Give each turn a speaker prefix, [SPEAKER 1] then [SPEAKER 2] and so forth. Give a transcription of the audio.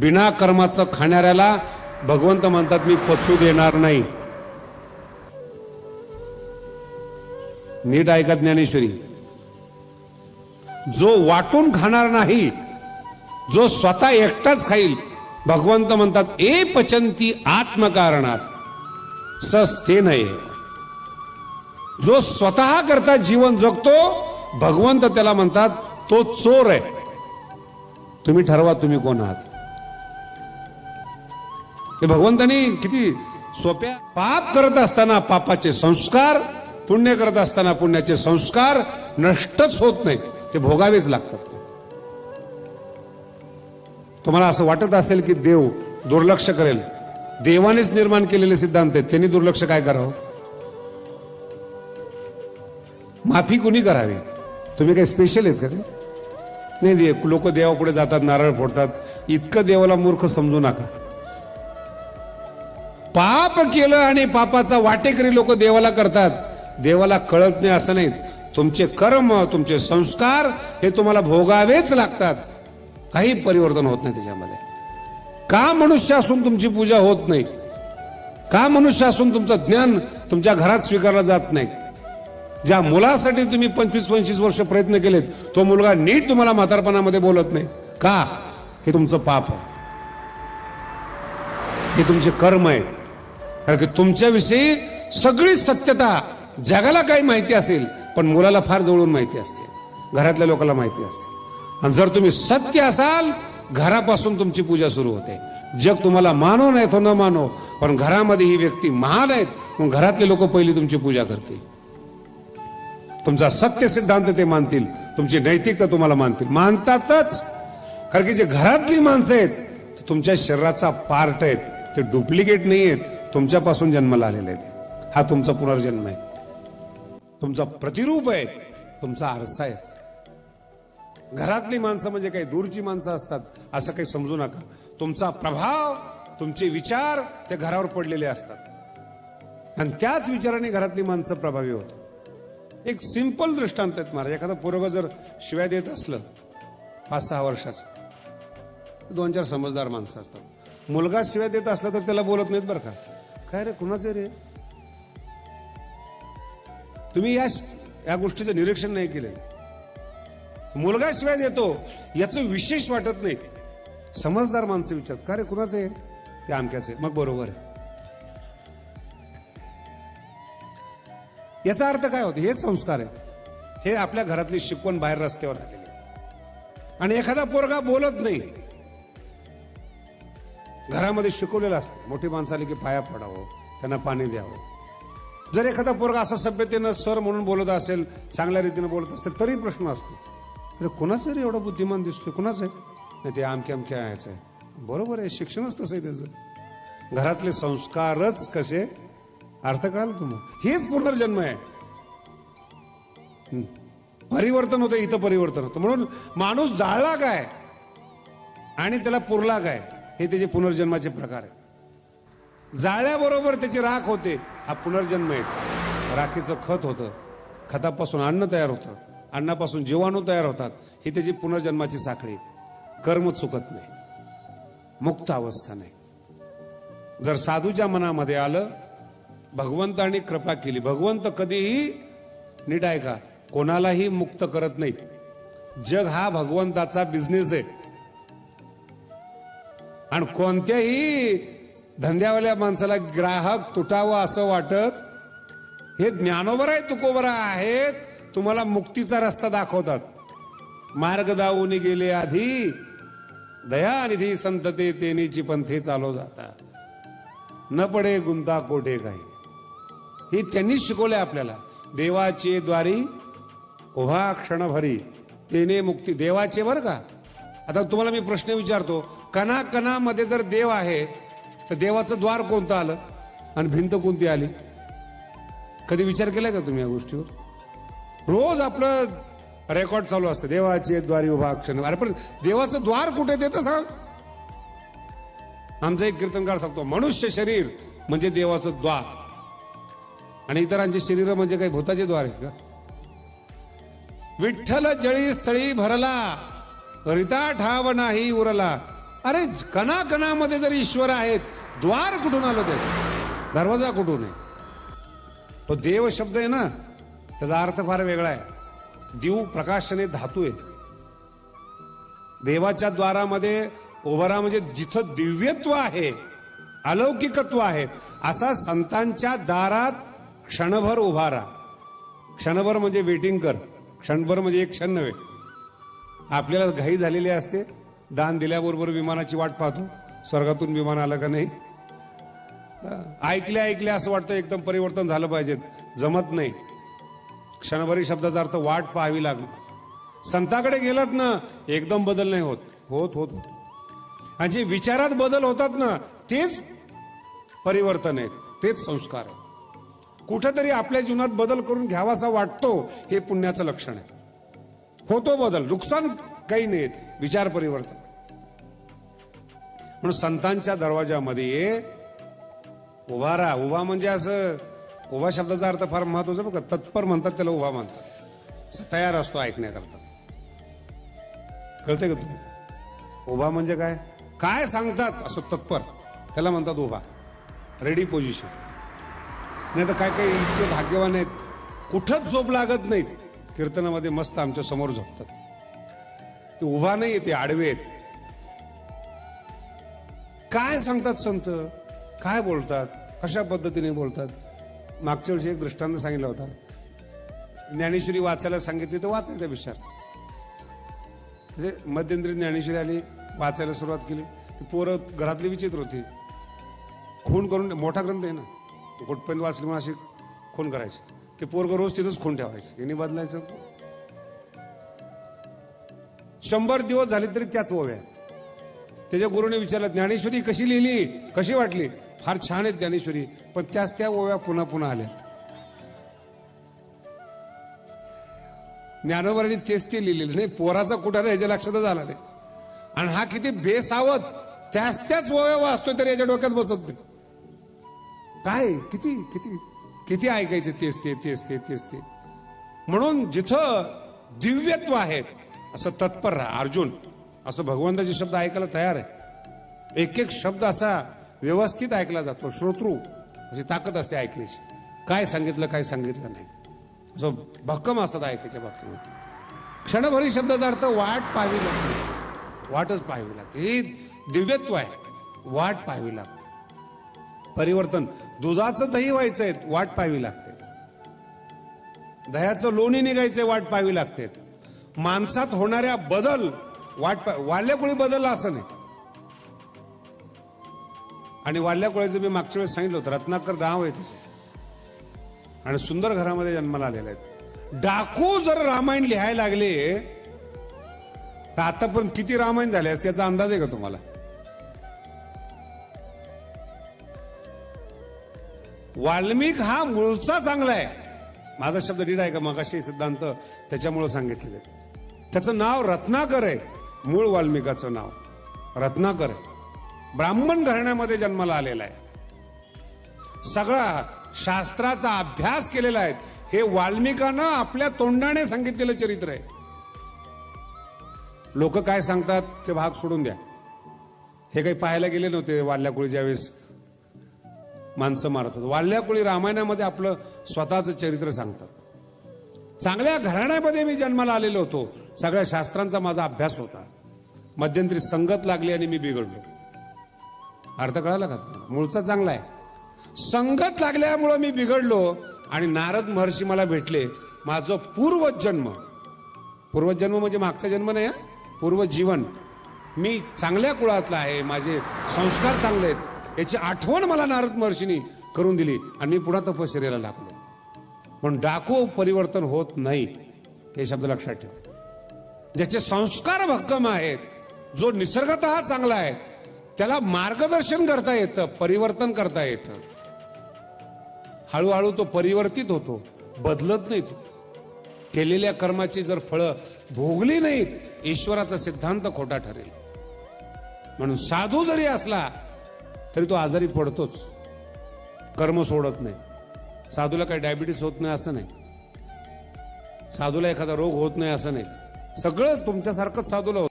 [SPEAKER 1] बिना कर्माचं खाणाऱ्याला भगवंत म्हणतात मी पचू देणार नाही. नीट ऐका ज्ञानेश्वरी. जो वाटून खाणार नाही जो स्वतः एकटाच खाईल भगवंत म्हणतात ए पचंती आत्मकारणात सस्ते नये. जो स्वतः करता जीवन जगतो भगवंत त्याला म्हणतात तो चोर आहे. तुम्ही ठरवा तुम्ही कोण आहात. भगवंतानी किती सोप्या पाप करत असताना पापाचे संस्कार पुण्य करत असताना पुण्याचे संस्कार नष्टच होत नाही. ते भोगावेच लागतात. तुम्हाला असं वाटत असेल की देव दुर्लक्ष करेल. देवानेच निर्माण केलेले सिद्धांत आहेत. त्यांनी दुर्लक्ष काय करावं? माफी कुणी करावी? तुम्ही काही स्पेशल आहेत का नाही लोक देवापुढे जातात नारळ फोडतात. इतकं देवाला मूर्ख समजू नका. पाप केलं आणि पापाचा वाटेकरी लोक देवाला करतात. देवाला कळत नाही असं नाही. तुमचे कर्म तुमचे संस्कार हे तुम्हाला भोगावेच लागतात. काही परिवर्तन होत नाही त्याच्यामध्ये. का मनुष्य असून तुमची पूजा होत नाही? का मनुष्य असून तुमचं ज्ञान तुमच्या घरात स्वीकारलं जात नाही? ज्या मुलासाठी तुम्ही पंचवीस पंचवीस वर्ष प्रयत्न केलेत तो मुलगा नीट तुम्हाला म्हातारपणामध्ये बोलत नाही. का? हे तुमचं पाप आहे. हे तुमचे कर्म आहे. कारण की तुमच्याविषयी सगळी सत्यता जगाला काही माहिती असेल पण मुलाला फार जवळून माहिती असते. घरातल्या लोकांना माहिती असते. आणि जर तुम्ही सत्य असाल घरापासून तुमची पूजा सुरू होते. जग तुम्हाला मानो नाही तो हो न मानो पण घरामध्ये ही व्यक्ती महान आहेत म्हणून घरातले लोक पहिली तुमची पूजा करतील. तुमचा सत्य सिद्धांत ते मानतील तुमची नैतिकता तुम्हाला मानतील. मानतातच. कारण की जे घरातली माणसं आहेत ते तुमच्या शरीराचा पार्ट आहेत ते डुप्लिकेट नाही आहेत तुमच्यापासून जन्माला आलेले आहेत. हा तुमचा पुनर्जन्म आहे. तुमचा प्रतिरूप आहे. तुमचा आरसा आहे. घरातली माणसं म्हणजे काही दूरची माणसं असतात असं काही समजू नका. तुमचा प्रभाव तुमचे विचार ते घरावर पडलेले असतात. आणि त्याच विचाराने घरातली माणसं प्रभावी होतात. एक सिंपल दृष्टांत आहेत महाराज. एखादा पोरग जर शिवाय देत असलं पाच सहा वर्षाचं दोन चार समजदार माणसं असतात. मुलगा शिवाय देत असला तर त्याला बोलत नाहीत बरं का. काय रे कुणाचे रे? तुम्ही या या गोष्टीचं निरीक्षण नाही केलेलं. मुलगा शिवाय देतो याचं विशेष वाटत नाही. समजदार माणसं विचारत का रे कुणाचं आहे? ते आमक्याचे मग बरोबर आहे. याचा अर्थ काय होतो? हेच संस्कार आहे हे आपल्या घरातली शिकवण बाहेर रस्त्यावर आलेली आहे. आणि एखादा पोरगा बोलत नाही. घरामध्ये शिकवलेलं असतं. मोठी माणसं आली की पाया पडावं त्यांना पाणी द्यावं. जर एखादा पोरगा असा सभ्यतेनं सर म्हणून बोलत असेल चांगल्या रीतीनं बोलत असेल तरी प्रश्न असतो. अरे कुणाचं रे एवढा बुद्धिमान दिसतोय? कुणाचं आहे? नाही ते आमक्या अमक्या यायचं आहे. बरोबर आहे शिक्षणच तसं आहे त्याचं. घरातले संस्कारच कसे? अर्थ कळाला तुम्हाला? हेच पुनर्जन्म आहे. परिवर्तन होतं इथं परिवर्तन होतं. म्हणून माणूस जाळला काय? आणि त्याला पुरला काय? हे त्याचे पुनर्जन्माचे प्रकार आहेत. जाळ्याबरोबर त्याची राख होते हा पुनर्जन्म आहे राखीचं खत होतं खतापासून अन्न तयार होतं अन्नापासून जीवाणू तयार होतात ही त्याची पुनर्जन्माची साखळी. कर्म चुकत नाही मुक्त अवस्था नाही. जर साधूच्या मनामध्ये आलं भगवंताने कृपा केली भगवंत कधीही नीट आहे का कोणालाही मुक्त करत नाही. जग हा भगवंताचा बिझनेस आहे. आणि कोणत्याही धंद्यावाल्या माणसाला ग्राहक तुटावं असं वाटत हे ज्ञानोबर आहे तुकोबरा आहेत तुम्हाला मुक्तीचा रस्ता दाखवतात. मार्ग दावून गेले आधी दयानिधी संतते तेनीची पंथे चालव जातात. न पडे गुंता कोठे काही. हे त्यांनीच शिकवले आपल्याला. देवाचे द्वारी उभा क्षणभरी तेने मुक्ती देवाचे बरं का? आता तुम्हाला मी प्रश्न विचारतो कणा कणामध्ये जर देव आहे तर देवाचं द्वार कोणतं आलं? आणि भिंत कोणती आली? कधी विचार केला का तुम्ही या गोष्टीवर? रोज आपलं रेकॉर्ड चालू असतं देवाचे द्वारी उभा क्षण अरे पण देवाचं द्वार कुठे देतं सांग. आमचा एक कीर्तनकार सांगतो मनुष्य शरीर म्हणजे देवाचं द्वार. आणि इतरांचे शरीर म्हणजे काही भूताचे द्वार आहेत का? विठ्ठल जळी स्थळी भरला. रिता ठाव नाही उरला. अरे कणा कणामध्ये जर ईश्वर आहेत द्वार कुठून आलं त्याच दरवाजा कुठून आहे? तो देव शब्द आहे ना त्याचा अर्थ फार वेगळा आहे. दिव प्रकाशने धातू आहे. देवाच्या द्वारामध्ये उभारा म्हणजे जिथं दिव्यत्व आहे अलौकिकत्व आहे असा संतांच्या दारात क्षणभर उभारा. क्षणभर म्हणजे वेटिंग कर. क्षणभर म्हणजे एक क्षण नव्हे. आपल्याला घाई झालेली असते. दान दिल्याबरोबर विमानाची वाट पाहतो. स्वर्गातून विमान आलं का नाही? ऐकल्या ऐकल्या असं वाटतं एकदम परिवर्तन झालं पाहिजे. जमत नाही. क्षणभरी शब्दाचा अर्थ वाट पाहावी लागली. संताकडे गेलात ना एकदम बदल नाही होत. होत होत होत. आणि जे विचारात बदल होतात ना तेच परिवर्तन आहेत. तेच संस्कार आहेत. कुठेतरी आपल्या जीवनात बदल करून घ्यावासा वाटतो हे पुण्याचं लक्षण आहे. होतो बदल. नुकसान काही नाही विचार परिवर्तन. म्हणून संतांच्या दरवाजामध्ये उभा राहा. उभा म्हणजे असं उभा शब्दाचा अर्थ फार महत्त्वाचा बघा. तत्पर म्हणतात त्याला उभा म्हणतात. असं तयार असतो ऐकण्याकरता. कळतंय का तुम्ही? उभा म्हणजे काय? काय सांगतात? असं तत्पर. त्याला म्हणतात उभा. रेडी पोझिशन नाही तर काय काही इतके भाग्यवान आहेत. कुठंच झोप लागत नाहीत. कीर्तनामध्ये मस्त आमच्यासमोर झोपतात. ते उभा नाही येते आडवे आहेत. काय सांगतात संत? काय बोलतात? कशा पद्धतीने बोलतात? मागच्या वर्षी एक दृष्टांत सांगितला होता. ज्ञानेश्वरी वाचायला सांगितली तर वाचायचा विचार. म्हणजे मध्यंतरी ज्ञानेश्वरी आली वाचायला सुरुवात केली. ती पोरं घरातली विचित्र होती. खून करून मोठा ग्रंथ आहे ना. कुठपर्यंत वाचली म्हणून अशी खून करायची. ते पोरग रोज तिथंच खून ठेवायचं. यांनी बदलायचं शंभर दिवस झाले तरी त्याच ओव्या त्याच्या गुरुने विचारलं ज्ञानेश्वरी कशी लिहिली? कशी वाटली? फार छान आहेत ज्ञानेश्वरी पण त्याच त्या ओव्या पुन्हा पुन्हा आल्या. ज्ञानोबरांनी तेच ते लिहिलेलं नाही पोराचा कुठाला याच्या लक्षातच आला नाही. आणि हा किती बेसावत त्याच त्याच ओव्या वाचतोय तर याच्या डोक्यात बसत नाही. काय? किती? किती? किती ऐकायचं तेच ते तेच ते तेच ते. म्हणून जिथं दिव्यत्व आहेत असं तत्पर राहा. अर्जुन असं भगवंताचे शब्द ऐकायला तयार आहे. एक एक शब्द असा व्यवस्थित ऐकला जातो. श्रोतृ अशी ताकद असते ऐकण्याची. काय सांगितलं काय सांगितलं नाही. असं भक्कम असतात ऐकायच्या बाबतीमध्ये. क्षणभरी शब्दाचा अर्थ वाट पाहावी लागते. वाटच पाहावी लागते. हे दिव्यत्व आहे. वाट पाहावी लागते. परिवर्तन. दुधाचं दही व्हायचंय वाट पाहावी लागते. दह्याचं लोणी निघायचंय वाट पाहावी लागते. माणसात होणाऱ्या बदल वाट वाल्या वाल्याकुळी बदलला असं नाही. आणि वाल्याकुळीचं मी मागच्या वेळेस सांगितलं होतं रत्नाकर गाव आहे तिचं. आणि सुंदर घरामध्ये जन्माला आलेले आहेत. डाकू जर रामायण लिहायला लागले तर आतापर्यंत किती रामायण झाले असते याचा अंदाज आहे का तुम्हाला? वाल्मिक हा मूळचा चांगला आहे. माझा शब्द डीड आहे का मगाशी सिद्धांत त्याच्यामुळं सांगितलेले त्याचं नाव रत्नाकर आहे. मूळ वाल्मिकाचं नाव. रत्नाकर आहे. ब्राह्मण घराण्यामध्ये जन्माला आलेला आहे. सगळा शास्त्राचा अभ्यास केलेला आहे. हे वाल्मिकानं आपल्या तोंडाने सांगितलेलं चरित्र आहे. लोक काय सांगतात ते भाग सोडून द्या. हे काही पाहायला गेले नव्हते वाल्याकुळी ज्यावेळेस माणसं मारत होत वाल्याकुळी रामायणामध्ये आपलं स्वतःचं चरित्र सांगतात. चांगल्या घराण्यामध्ये मी जन्माला आलेलो होतो. सगळ्या शास्त्रांचा माझा अभ्यास होता. मध्यंतरी संगत लागली आणि मी बिघडलो. अर्थ कळाला का मूळचा चांगला आहे. संगत लागल्यामुळं मी बिघडलो आणि नारद महर्षी मला भेटले. माझं पूर्वजन्म. पूर्वजन्म म्हणजे मागचा जन्म नाही पूर्वजीवन. मी चांगल्या कुळातला आहे. माझे संस्कार चांगले आहेत. याची आठवण मला नारद महर्षीनी करून दिली आणि मी पुन्हा तपश्चर्याला लागलो. पण डाको परिवर्तन होत नाही हे शब्द लक्षात ठेवा. ज्याचे संस्कार भक्कम आहेत जो निसर्गत चांगला आहे त्याला मार्गदर्शन करता येतं परिवर्तन करता येतं. हळूहळू तो परिवर्तित होतो बदलत नाही तो. केलेल्या कर्माची जर फळं भोगली नाहीत ईश्वराचा सिद्धांत खोटा ठरेल. म्हणून साधू जरी असला तरी तो आजारी पडतोच. कर्म सोडत नाही. साधूला काही डायबिटीस होत नाही असं नाही. साधूला एखादा रोग होत नाही असं नाही. सगळं तुमच्यासारखंच साधूला होतं